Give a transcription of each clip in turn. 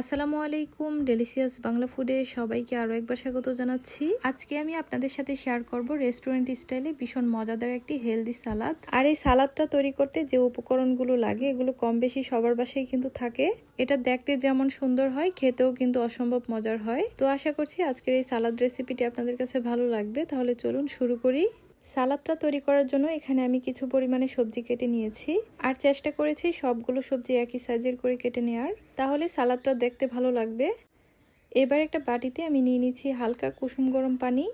আসসালামু আলাইকুম ডেলিসিয়াস বাংলা ফুডে সবাইকে আরও একবার স্বাগত জানাচ্ছি। আজকে আমি আপনাদের সাথে শেয়ার করব রেস্টুরেন্ট স্টাইলে ভীষণ মজাদার একটি হেলদি সালাদ আর এই সালাদটা তৈরি করতে যে উপকরণগুলো লাগে, এগুলো কম বেশি সবার বাসায় কিন্তু থাকে। এটা দেখতে যেমন সুন্দর হয়, খেতেও কিন্তু অসম্ভব মজার হয়। তো আশা করছি আজকের এই সালাদ রেসিপিটি আপনাদের কাছে ভালো লাগবে, তাহলে চলুন শুরু করি। সালাদটা তৈরি করার জন্য এখানে আমি কিছু পরিমাণে সবজি কেটে নিয়েছি। আর চেষ্টা করেছি সবগুলো সবজি একই সাইজের করে কেটে নেওয়ার তাহলে সালাদটা দেখতে ভালো লাগবে। এবার একটা বাটিতে আমি নিয়ে নিয়েছি হালকা কুসুম গরম পানি।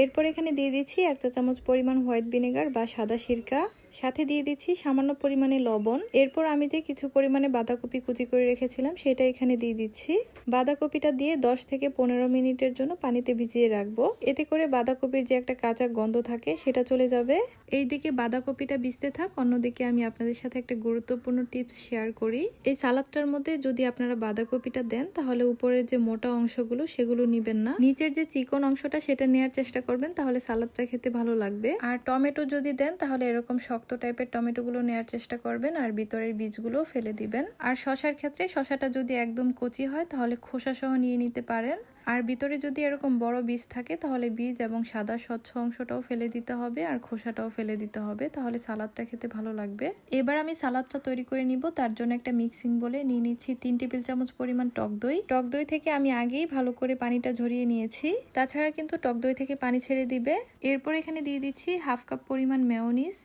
এরপর এখানে দিয়ে দিচ্ছি এক চা চামচ পরিমাণ হোয়াইট ভিনেগার বা সাদা সিরকা। সাথে দিয়ে দিচ্ছি সামান্য পরিমাণে লবণ। এরপর আমি যে কিছু পরিমাণে বাঁধাকপি কুচি করে রেখেছিলাম, সেটা এখানে দিয়ে দিচ্ছি। বাঁধাকপিটা দিয়ে 10 থেকে পনেরো মিনিটের জন্য পানিতে ভিজিয়ে রাখব। এতে করে বাঁধাকপির যে একটা কাঁচা গন্ধ থাকে, সেটা চলে যাবে। এই দিকে বাঁধাকপিটা ভিজতে থাক, অন্যদিকে আমি আপনাদের সাথে একটা গুরুত্বপূর্ণ টিপস শেয়ার করি। এই সালাদটার মধ্যে যদি আপনারা বাঁধাকপিটা দেন, তাহলে উপরের যে মোটা অংশগুলো, সেগুলো নিবেন না। নিচের যে চিকন অংশটা, সেটা নেওয়ার চেষ্টা করবেন, তাহলে সালাদটা খেতে ভালো লাগবে। আর টমেটো যদি দেন, তাহলে এরকম শক্ত টাইপের টমেটোগুলো নেওয়ার চেষ্টা করবেন আর ভিতরের বীজগুলো ফেলে দিবেন। আর শশার ক্ষেত্রে শশাটা যদি একদম কচি হয়, তাহলে খোসা সহ নিয়ে নিতে পারেন। আর ভিতরে যদি এরকম বড় বীজ থাকে, তাহলে বীজ এবং সাদা স্বচ্ছ অংশটাও ফেলে দিতে হবে আর খোসাটাও ফেলে দিতে হবে, তাহলে সালাদটা খেতে ভালো লাগবে। এবার আমি সালাদটা তৈরি করে নিব, তার জন্য একটা মিক্সিং বলে নিয়ে নিচ্ছি তিন টেবিল চামচ পরিমাণ টক দই। টক দই থেকে আমি আগেই ভালো করে পানিটা ঝরিয়ে নিয়েছি। তাছাড়া কিন্তু টক দই থেকে পানি ছেড়ে দিবে। এরপর এখানে দিয়ে দিচ্ছি হাফ কাপ পরিমাণ মেয়নিস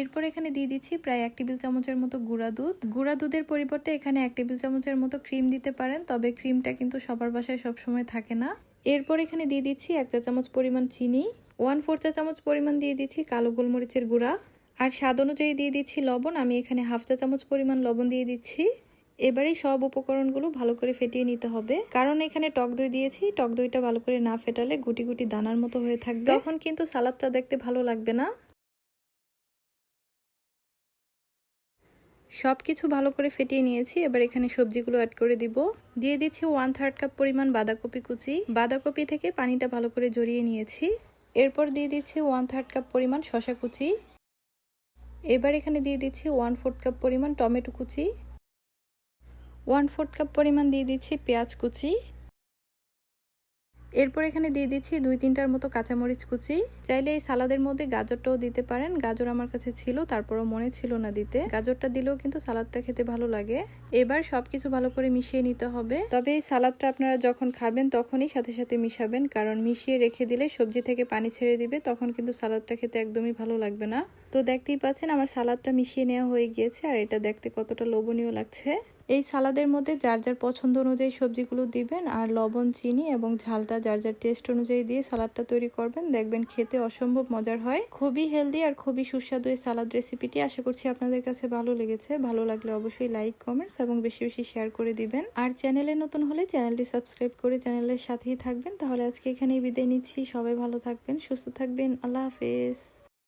এরপর এখানে দিয়ে দিচ্ছি প্রায় এক টেবিল চামচের মতো গুঁড়া দুধ। গুঁড়া দুধের পরিবর্তে এখানে এক টেবিল চামচের মতো ক্রিম দিতে পারেন, তবে ক্রিমটা কিন্তু সবার বাসায় সবসময় থাকে না। এরপর এখানে দিয়ে দিচ্ছি এক চা চামচ পরিমাণ চিনি, ওয়ান ফোর চা চামচ পরিমাণ দিয়ে দিচ্ছি কালো গোলমরিচের গুঁড়া, আর স্বাদ অনুযায়ী দিয়ে দিচ্ছি লবণ। আমি এখানে হাফ চা চামচ পরিমাণ লবণ দিয়ে দিচ্ছি। এবারেই সব উপকরণগুলো ভালো করে ফেটিয়ে নিতে হবে, কারণ এখানে টক দই দিয়েছি। টক দইটা ভালো করে না ফেটালে গুটি গুটি দানার মতো হয়ে থাকবে। তখন কিন্তু সালাদটা দেখতে ভালো লাগবে না। সব কিছু ভালো করে ফেটিয়ে নিয়েছি। এবার এখানে সবজিগুলো অ্যাড করে দিব। দিয়ে দিচ্ছি ওয়ান থার্ড কাপ পরিমাণ বাঁধাকপি কুচি। বাঁধাকপি থেকে পানিটা ভালো করে জড়িয়ে নিয়েছি। এরপর দিয়ে দিচ্ছি ওয়ান থার্ড কাপ পরিমাণ শশা কুচি। এবার এখানে দিয়ে দিচ্ছি ওয়ান ফোর্থ কাপ পরিমাণ টমেটো কুচি। ওয়ান ফোর্থ কাপ পরিমাণ দিয়ে দিচ্ছি পেঁয়াজ কুচি। এরপর এখানে দিয়ে দিচ্ছি দুই তিনটার মতো কাঁচামরিচ কুচি। চাইলে এই সালাদের মধ্যে গাজরটাও দিতে পারেন। গাজর আমার কাছে ছিল, তারপরও মনে ছিল না দিতে। গাজরটা দিলেও কিন্তু সালাদটা খেতে ভালো লাগে। এবার সবকিছু ভালো করে মিশিয়ে নিতে হবে। তবে এই সালাদটা আপনারা যখন খাবেন তখনই সাথে সাথে মিশাবেন, কারণ মিশিয়ে রেখে দিলে সবজি থেকে পানি ছেড়ে দিবে, তখন কিন্তু সালাদটা খেতে একদমই ভালো লাগবে না। তো দেখতেই পাচ্ছেন আমার সালাদটা মিশিয়ে নেওয়া হয়ে গিয়েছে, আর এটা দেখতে কতটা লোভনীয় লাগছে। এই সালাদের মধ্যে যার যার পছন্দ অনুযায়ী সবজিগুলো দিবেন, আর লবণ, চিনি এবং ঝালটা যার যার টেস্ট অনুযায়ী দিয়ে সালাদটা তৈরি করবেন, দেখবেন খেতে অসম্ভব মজার হয়। খুবই হেলদি আর খুবই সুস্বাদু এই সালাদ রেসিপিটি, আশা করছি আপনাদের কাছে ভালো লেগেছে। ভালো লাগলে অবশ্যই লাইক, কমেন্টস এবং বেশি বেশি শেয়ার করে দিবেন। আর চ্যানেলে নতুন হলে চ্যানেলটি সাবস্ক্রাইব করে চ্যানেলের সাথেই থাকবেন। তাহলে আজকে এখানেই বিদায় নিচ্ছি। সবাই ভালো থাকবেন, সুস্থ থাকবেন। আল্লাহ হাফেজ।